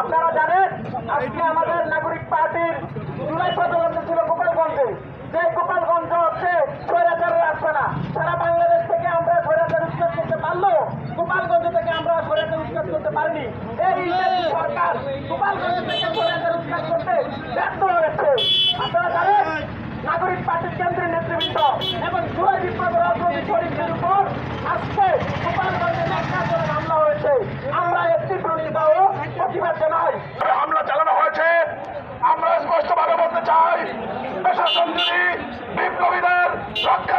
আপনারা জানেন, আজকে আমাদের নাগরিক পার্টির জুলাই পর্যন্ত ছিল গোপালগঞ্জে। যে গোপালগঞ্জ হচ্ছে স্বৈরাচারের আসবে না সারা বাংলাদেশ থেকে আমরা স্বৈরাচার উৎখাত করতে পারলেও গোপালগঞ্জ থেকে আমরা স্বৈরাচার উৎখাত করতে পারিনি। এই সরকার গোপালগঞ্জ থেকে স্বৈরাচার উৎখাত করতে ব্যর্থ হয়েছে। আপনারা জানেন, নাগরিক পার্টির কেন্দ্রীয় নেতৃবৃন্দ এবং জুলাই বিপ্লবের রাজনৈতিক শরীফের উপর আজকে যদি বিপ্লবীদের রক্ষা